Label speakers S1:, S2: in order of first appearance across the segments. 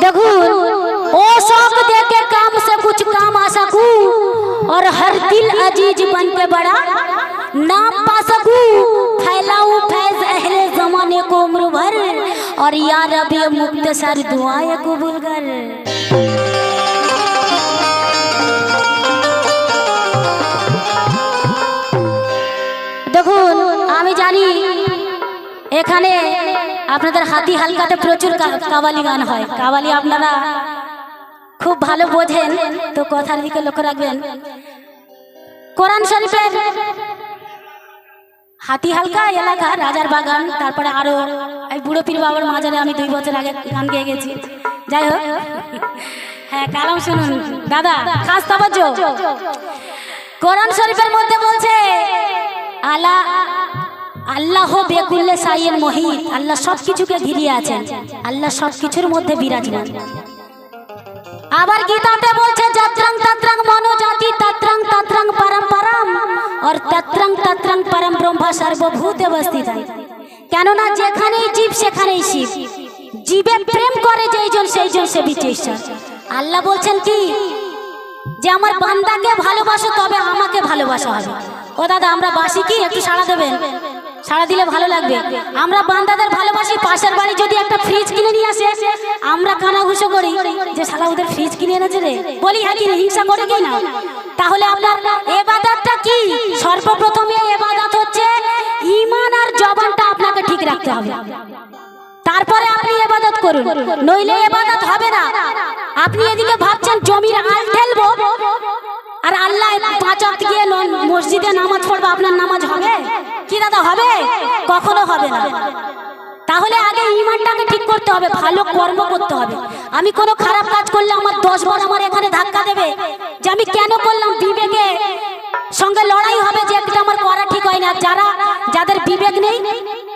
S1: देखो ओ शौक दे के काम से कुछ काम आ सकूं और हर दिल अजीज बन के बड़ा नाम पा सकूं फैलाऊं फैज अहले जमाने को उम्र भर और या रबी मुख्तसर दुआएं कबूल कर দেখুন আমি জানি এখানে আপনাদের হাতি হালকাতে প্রচুর কাওয়ালি গান হয়। কাওয়ালি আপনারা খুব ভালো বোঝেন। তো কথার দিকে লক্ষ্য রাখবেন। কোরআন শরীফের হাতি হালকা এলাকা, রাজার বাগান, তারপরে আরও এই বুড়ো পীর বাবার মাজারে আমি দুই বছর আগে গান গেয়ে গেছি। যাই হোক হ্যাঁ কালাম শুনুন। দাদা, খাস তাবাজ্জো। কোরআন শরীফের মধ্যে বলছে, আলা আল্লাহ বেকুল্লে সাইয়ের মহিত। আল্লাহ সব কিছুকে ঘিরিয়ে আছেন। আল্লাহ সব কিছুর মধ্যে বিরাজমান। আবার গীতাতে বলছে, যাত্রাং তাত্রাং মনোজাতি, তাত্রাং তাত্রাং পরম পরম আর তত্রাং তত্রাং পরম ব্রহ্মা সর্বভূত অবস্থিত কেননা যেখানেই জীব, সেখানেই শিব। জীবে প্রেম করে যেইজন, সেইজন সে বিচেষ্টা। আল্লাহ বলছেন কি? যে আমার বান্দাকে ভালোবাসো, তবে আমাকে ভালোবাসা হবে। ও দাদা, আমরা বাসি কি? একটু সাড়া দেবেন? সাড়া দিলে ভালো লাগবে। আমরা বান্দাদের ভালোবাসি পাশের বাড়ি যদি একটা ফ্রিজ কিনে নিয়ে আসে আমরা কানাঘুষো করি যে শালা ওদের ফ্রিজ কিনে এনেছে রে। বলি হ্যাঁ কি রে, হিংসা করে কি না? তাহলে আপনার এবাদতটা কি? সর্বপ্রথমে এবাদত হচ্ছে ইমান আর জবানটা আপনাকে ঠিক রাখতে হবে। তারপরে আপনি এবাদত করুন। নইলে এবাদত হবে না। আপনি এদিকে ভাবছেন জমির আল ঠেলবো? আর আল্লাহ পাঁচ ওয়াক্ত গিয়ে মসজিদে নামাজ পড়ব, আপনার নামাজ হবে? কি দাদা, হবে? কখনো হবে না। তাহলে আগে ইমানটাকে ঠিক করতে হবে, ভালো কর্ম করতে হবে। আমি কোনো খারাপ কাজ করলে আমার দশ বার আমার এখানে ধাক্কা দেবে? যে আমি কেন করলাম বিবেকে? সঙ্গে লড়াই হবে যে এটা আমার করা ঠিক হয় না। যারা, যাদের বিবেক নেই,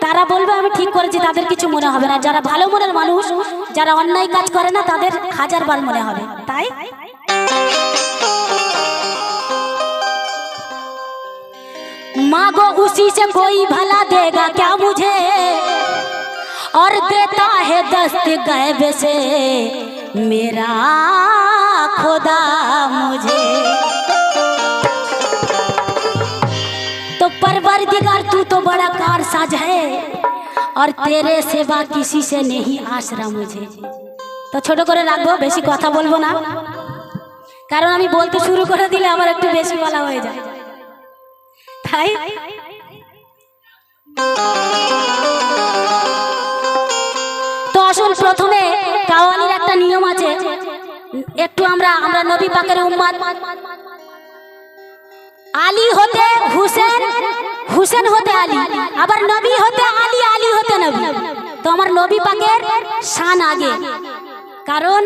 S1: তারা বলবে, আমি ঠিক করেছি। তাদের কিছু মনে হবে না। যারা ভালো মনের মানুষ, যারা অন্যায় কাজ করে না, তাদের হাজার বার মনে হবে। তাই? मांगो उसी से कोई भला देगा क्या मुझे और देता है दस्त गैब से मेरा खुदा मुझे तो परवरदिगार तू तो बड़ा कारसाज है और तेरे सेवा किसी से नहीं आसरा मुझे তো ছোট করে রাখবো বেশি কথা বলবো না কারণ আমি বলতে শুরু করে দিলে আবার একটু বেশি বলা হয়ে যায় তাই? তো আসুন প্রথমে কাওয়ালির একটা নিয়ম আছে। একটু আমরা আমরা নবী পাকের উম্মাদ আলী হতে হুসেন হুসেন হতে আলী। আবার নবী হতে আলী আলী হতে নবী। তো আমার নবী পাকের শান আগে। কারণ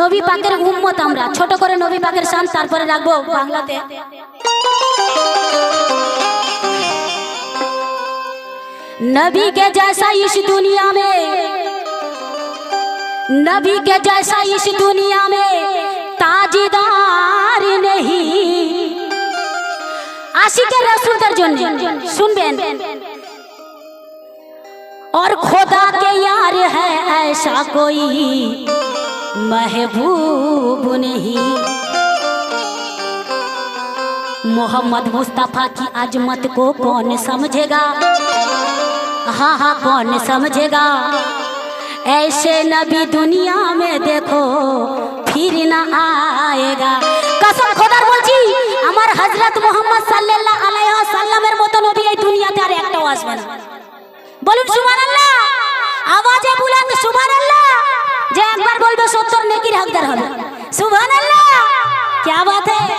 S1: নবী পাকের উম্মত আমরা ছোট করে নবী পাকের শান তারপরে রাখবো বাংলাতে नबी के जैसा इस दुनिया में नबी के जैसा इस दुनिया में ताजदार नहीं আশিকের রাসূলদের জন্য শুনবেন और खुदा के यार है ऐसा कोई महबूब नहीं मोहम्मद मुस्तफा की अजमत को कौन समझेगा हाँ हाँ कौन समझेगा ऐसे नबी दुनिया में देखो फिर ना आएगा কসম খোদার বলছি আমার হযরত মুহাম্মদ সাল্লাল্লাহু আলাইহি ওয়াসাল্লামের মতো নবী এই দুনিয়াতে আর একটাও আসবে না বলুন সুবহানাল্লাহ আওয়াজে বুলন্দ 70 নেকির হকদার হবে সুবহানাল্লাহ কি বাত है?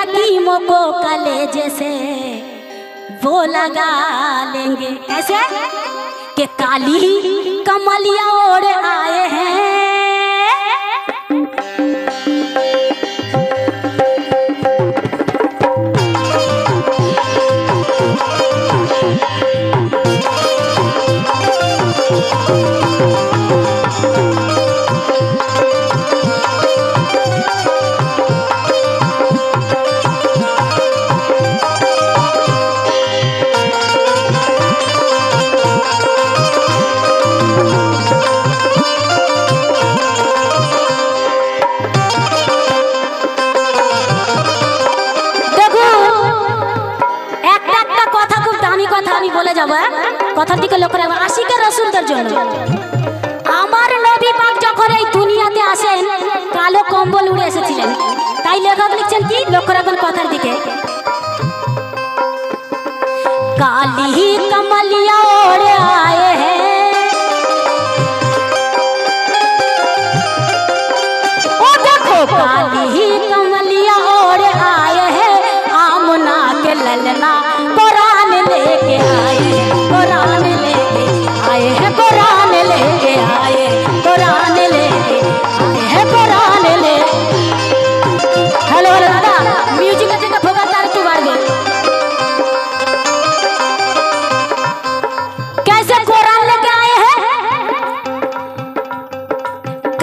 S1: हकीमों को कलेजे से वो लगा लेंगे। ऐसे के काली कमलिया ओढ़ आए हैं।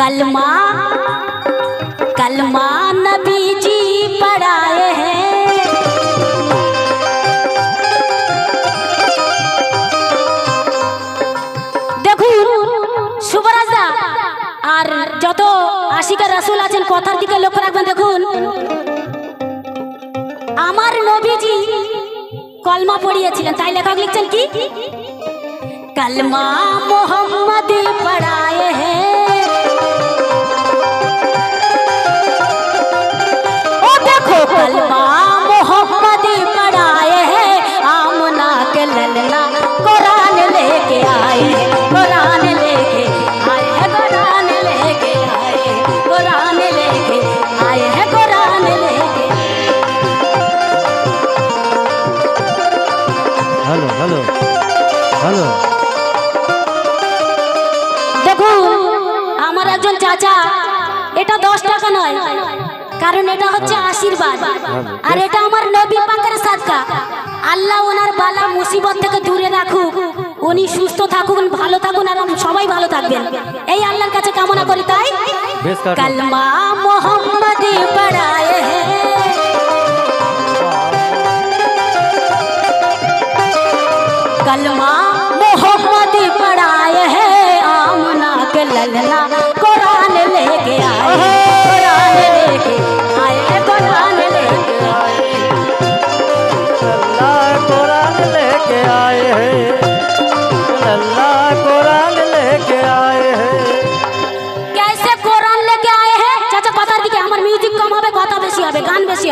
S1: कलमा कलमा नबी जी पढ़ाए हैं দেখুন শুভরাজদা আর যত আশিকা রাসুল আছেন কথার দিকে লক্ষ্য রাখবেন দেখুন আমার নবীজি কলমা পড়িয়েছিলেন তাই লেখক লিখছেন কি कलमा मोहम्मद पढ़ाए हैं হচ্ছে আশীর্বাদ। আর এটা আমার নবী পাকের সাদকা। আল্লাহ ওনার বালা মুসিবত থেকে দূরে রাখুক উনি সুস্থ থাকুন ভালো থাকুন আর সবাই ভালো থাকবেন। এই আল্লাহর কাছে কামনা করি তাই। কলমা মোহাম্মদ পড়ায়ে হ্যাঁ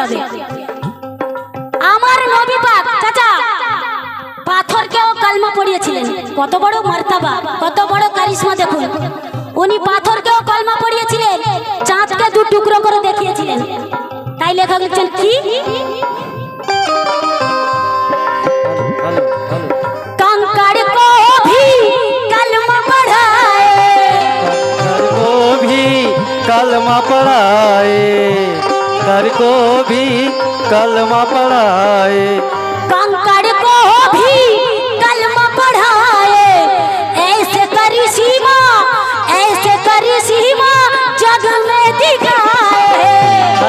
S1: হবে হবে আমার নবী পাক, চাচা, পাথরকেও কালমা পড়িয়েছিলেন। কত বড় মার্তাবা, কত বড় কারিশমা দেখুন। উনি পাথরকেও কলমা পড়িয়েছিলেন, চাঁদকে দু টুকরো করে দেখিয়েছিলেন। তাই লেখা লিখছেন, কি? को भी कलमा पढ़ाए। कंकड़ को भी कलमा पढ़ाए। ऐसे करी सीमा ऐसे करी सीमा जग में दिखाए।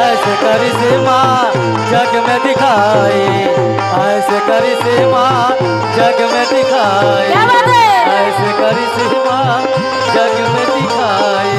S2: ऐसे करी सीमा जग में दिखाए। ऐसे करी से माँ जग में दिखाए? ऐसे करी
S1: सीमा जग में दिखाए।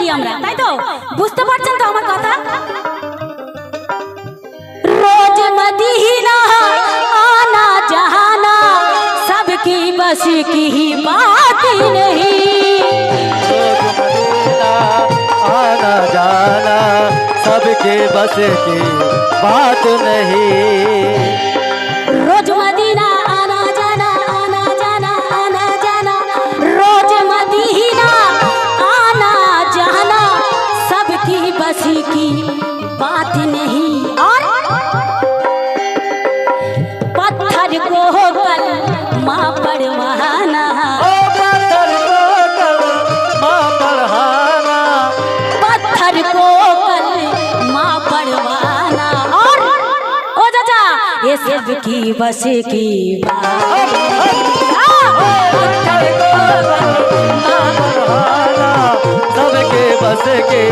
S1: পারি আমরা তাই তো বুঝতে পারছেন তো আমার কথা রোজ মদিনা আনা জানা सबकी बस की ही बात नहीं
S2: रोज मदीना आना जाना सबके बस की बात नहीं
S1: साहिब की बस की
S2: सबके बस के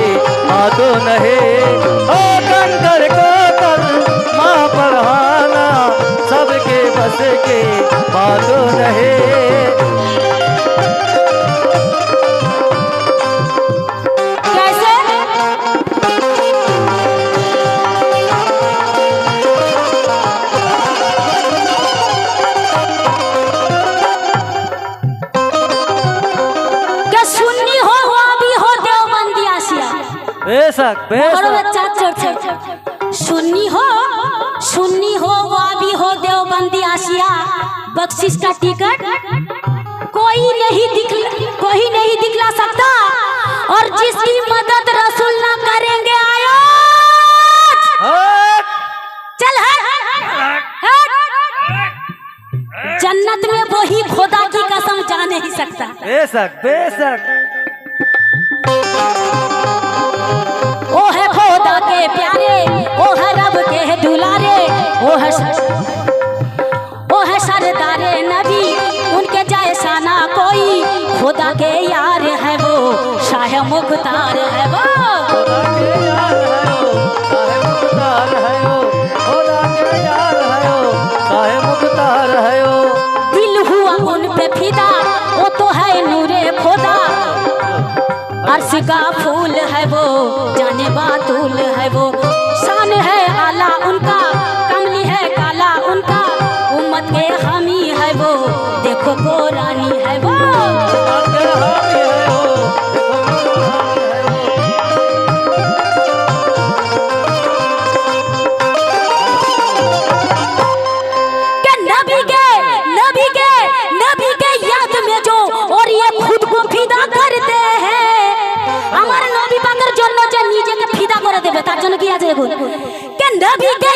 S2: आदो नहीं। माँ पढ़ाना सबके बस के आदो नहीं।
S1: मोहरम हो सुन्नी हो वाबी हो देवबंदी आसिया बख्शिश का टिकट कोई नहीं दिखला कोई नहीं दिखला सकता और जिसकी मदद रसूल ना करेंगे आयो चल हट जन्नत में वही खुदा की कसम जा नहीं सकता
S2: बेशक बेशक
S1: के प्यारे, ओ है रब के दुलारे, ओ है ओ है सरदारे नबी, उनके जैसा ना कोई खुदा के यार है वो, शाह मुख्तार है वो। अर्श का फूल है वो, जाने बातूल है वो। शान है आला उनका कमली है काला उनका। उम्मत के हामी है वो, देखो को रानी है वो। জন্য কি আছে এখন के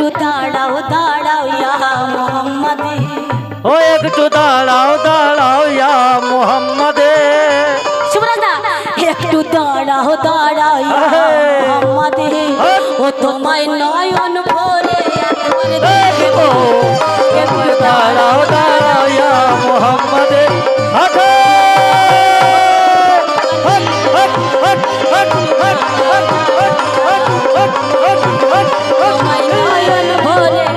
S1: একটু দাঁড়াও দাঁড়াও ইয়া মোহাম্মদ।
S2: ও একটু দাঁড়াও দাঁড়াও ইয়া মোহাম্মদে।
S1: একটু দাঁড়াও দাঁড়াও ইয়া মোহাম্মদ। ও তোমায় নয়ন ভরে একবার
S2: একটু দাঁড়াও দাঁড়াও ইয়া মোহাম্মদে। হট হট
S1: ভরে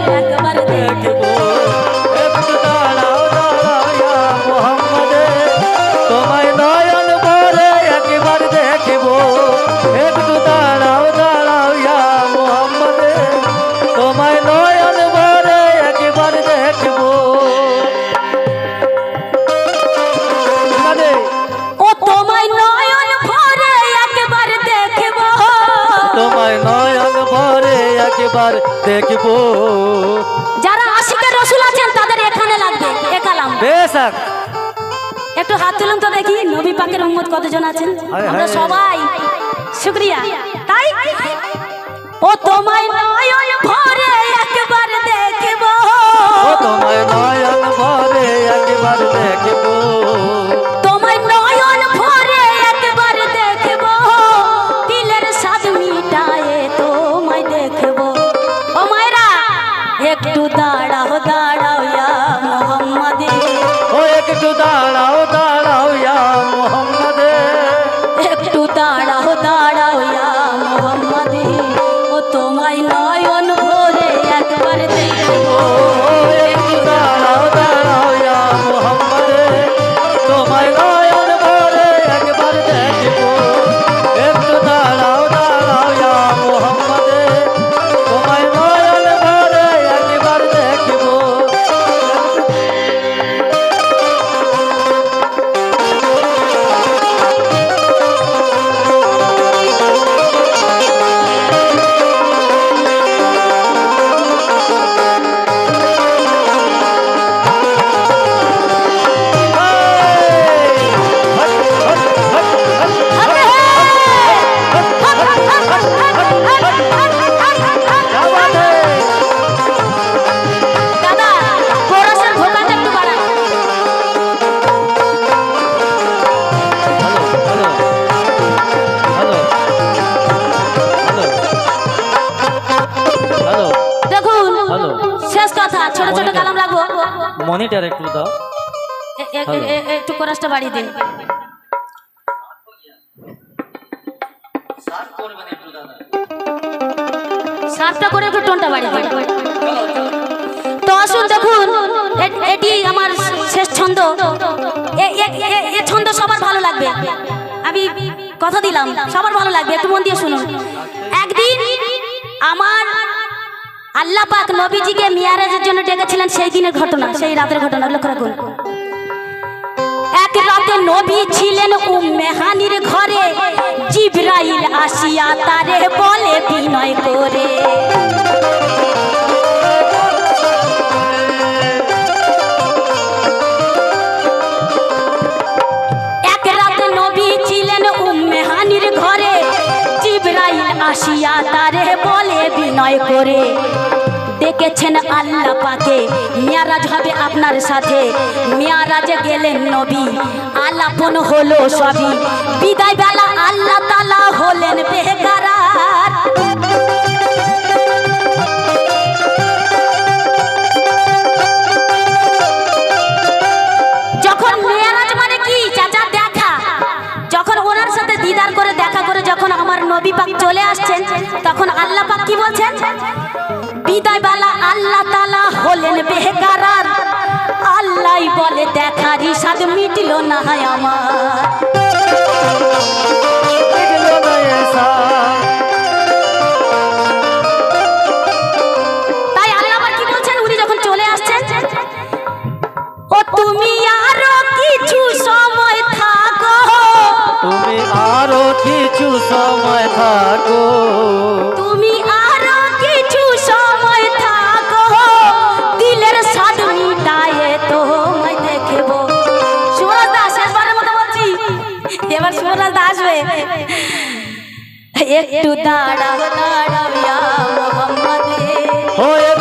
S1: পাকের উম্মত কতজন আছেন? আমরা সবাই। শুক্রিয়া। তাই? ও তোমায় নয়ন ভরে একবার দেখব।
S2: ও তোমায় নয়ন ভরে একবার দেখব। মনিটর একটু দাও।
S1: একটু কোরাসটা বাড়িয়ে দিন। সাতটা করে একটু টোনটা বাড়িয়ে দিন। তো আসুন দেখুন এটি আমার শেষ ছন্দ। এ ছন্দ সবার ভালো লাগবে। আমি কথা দিলাম সবার ভালো লাগবে। একটু মন দিয়ে শুনুন। একদিন আমার আল্লাহ পাক নবীজিকে মিয়ারাজের জন্য ডেকেছিলেন সেই দিনের ঘটনা, সেই রাতের ঘটনা, লক্ষ্য রাখুন। এক রাতে নবী ছিলেন উম্মেহানির ঘরে, জিব্রাইল আসিয়া তারে বলে বিনয় করে। এক রাতে নবী ছিলেন উম্মেহানির ঘরে, জিব্রাইল আসিয়া তারে বলে বিনয় করে। ডেকেছেন আল্লাহ পাকে। মিয়ারাজ হবে আপনার সাথে। মিয়ারাজে গেলেন নবী। আলাপন হলো সবই। বিদায় বেলা আল্লাহ তালা হলেন বেকারার যখন মেয়ারাজ মানে কি? চাচা দেখা। যখন ওনার সাথে দিদার করে দেখা করে যখন আমার নবী পাক চলে আসছেন, তখন আল্লাহ কি বলছেন? দেখারই স্বাদ মিটল না হয় আমার। তাই আল্লাহ বলছেন? উনি যখন চলে আসছেন, ও তুমি আরও কিছু সময় থাকো।
S2: তুমি আরও কিছু সময় থাকো।
S1: একটু দাঁড়াও দাঁড়াও ইয়া মোহাম্মদে